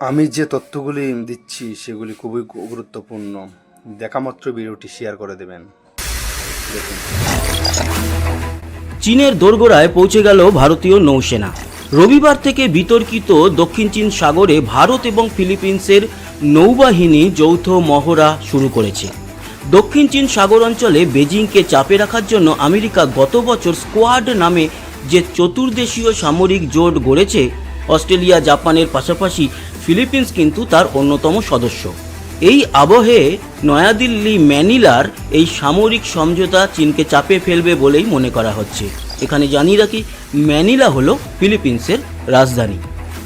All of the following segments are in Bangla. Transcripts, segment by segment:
আমি যে তথ্যগুলি দিচ্ছি, সেগুলি খুবই গুরুত্বপূর্ণ। দেখামাত্র ভিডিওটি শেয়ার করে দেবেন। চীনের দোরগোড়ায় পৌঁছে গেল ভারতীয় নৌসেনা। রবিবার থেকে বিতর্কিত দক্ষিণ চীন সাগরে ভারত এবং ফিলিপিন্সের নৌবাহিনী যৌথ মহড়া শুরু করেছে। দক্ষিণ চীন সাগর অঞ্চলে বেজিংকে চাপে রাখার জন্য আমেরিকা গত বছর স্কোয়াড নামে যে চতুর্দেশীয় সামরিক জোট গড়েছে, অস্ট্রেলিয়া, জাপানের পাশাপাশি ফিলিপিন্স কিন্তু তার অন্যতম সদস্য। এই আবহে নয়াদিল্লি ম্যানিলার এই সামরিক সমঝোতা চীনকে চাপে ফেলবে বলেই মনে করা হচ্ছে। এখানে জানিয়ে রাখি, ম্যানিলা হল ফিলিপিন্সের রাজধানী।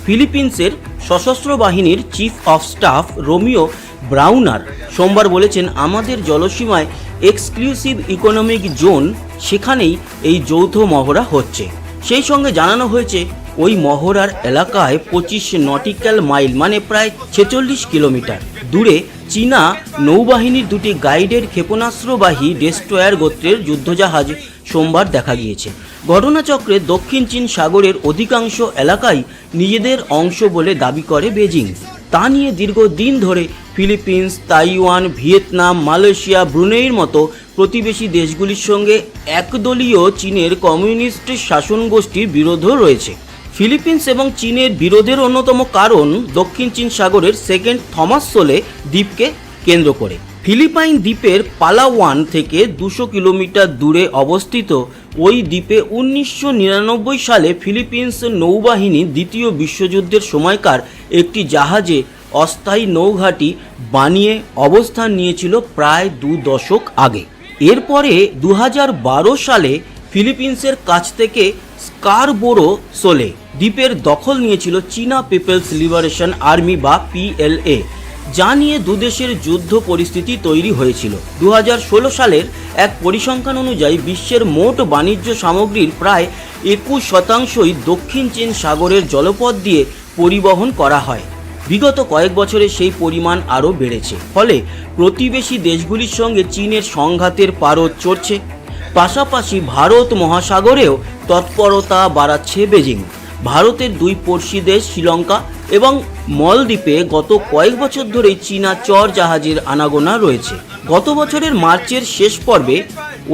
ফিলিপিন্সের সশস্ত্র বাহিনীর chief of staff Romeo Brawner সোমবার বলেছেন, আমাদের জলসীমায় এক্সক্লুসিভ ইকোনমিক জোন, সেখানেই এই যৌথ মহড়া হচ্ছে। সেই সঙ্গে জানানো হয়েছে ওই মহড়ার এলাকায় পঁচিশ নটিক্যাল মাইল মানে প্রায় ছেচল্লিশ কিলোমিটার। দূরে চীনা নৌবাহিনীর দুটি গাইডের ক্ষেপণাস্ত্রবাহী ডেস্ট্রয়ার গোত্রের যুদ্ধজাহাজ সোমবার দেখা গিয়েছে। ঘটনাচক্রে দক্ষিণ চীন সাগরের অধিকাংশ এলাকাই নিজেদের অংশ বলে দাবি করে বেজিং। তা নিয়ে দীর্ঘদিন ধরে ফিলিপিন্স, তাইওয়ান, ভিয়েতনাম, মালয়েশিয়া ব্রুনেইয়ের মতো প্রতিবেশী দেশগুলির সঙ্গে একদলীয় চীনের কমিউনিস্ট শাসন গোষ্ঠীর বিরোধও রয়েছে। ফিলিপিন্স এবং চীনের বিরোধের অন্যতম কারণ দক্ষিণ চীন সাগরের সেকেন্ড থমাস সোলে দ্বীপকে কেন্দ্র করে। ফিলিপাইন দ্বীপের পালাওয়ান থেকে দুশো কিলোমিটার দূরে অবস্থিত ওই দ্বীপে উনিশশো নিরানব্বই সালে ফিলিপিন্স নৌবাহিনী দ্বিতীয় বিশ্বযুদ্ধের সময়কার একটি জাহাজে অস্থায়ী নৌঘাঁটি বানিয়ে অবস্থান নিয়েছিল প্রায় দু দশক আগে। এরপরে দু হাজার বারো সালে ফিলিপিন্সের কাছ থেকে স্কারবোরো সোলে দ্বীপের দখল নিয়েছিল চীনা পিপলস লিবারেশন আর্মি বা পিএলএ, যা নিয়ে দুদেশের যুদ্ধ পরিস্থিতি তৈরি হয়েছিল। দু হাজার ষোলো সালের এক পরিসংখ্যান অনুযায়ী বিশ্বের মোট বাণিজ্য সামগ্রীর প্রায় একুশ শতাংশই দক্ষিণ চীন সাগরের জলপথ দিয়ে পরিবহন করা হয়। বিগত কয়েক বছরে সেই পরিমাণ আরও বেড়েছে। ফলে প্রতিবেশী দেশগুলির সঙ্গে চীনের সংঘাতের পারদ চড়ছে। পাশাপাশি ভারত মহাসাগরেও তৎপরতা বাড়াচ্ছে বেজিং। ভারতের দুই পড়শি দেশ শ্রীলঙ্কা এবং মলদ্বীপে গত কয়েক বছর ধরেই চীনা চর জাহাজের আনাগোনা রয়েছে। গত বছরের মার্চের শেষ পর্বে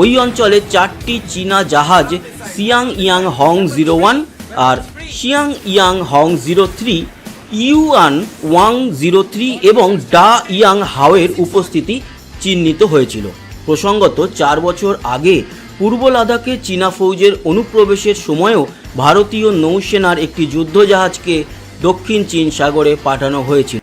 ওই অঞ্চলে চারটি চীনা জাহাজ Xiang Yang Hong zero one আর Xiang Yang Hong zero three, Yuan Wang zero three এবং ডা ইয়াং হাওয়ের উপস্থিতি চিহ্নিত হয়েছিল। প্রসঙ্গত চার বছর আগে পূর্ব লাদাখে চীনা ফৌজের অনুপ্রবেশের সময়ও ভারতীয় নৌসেনার একটি যুদ্ধজাহাজকে দক্ষিণ চীন সাগরে পাঠানো হয়েছিল।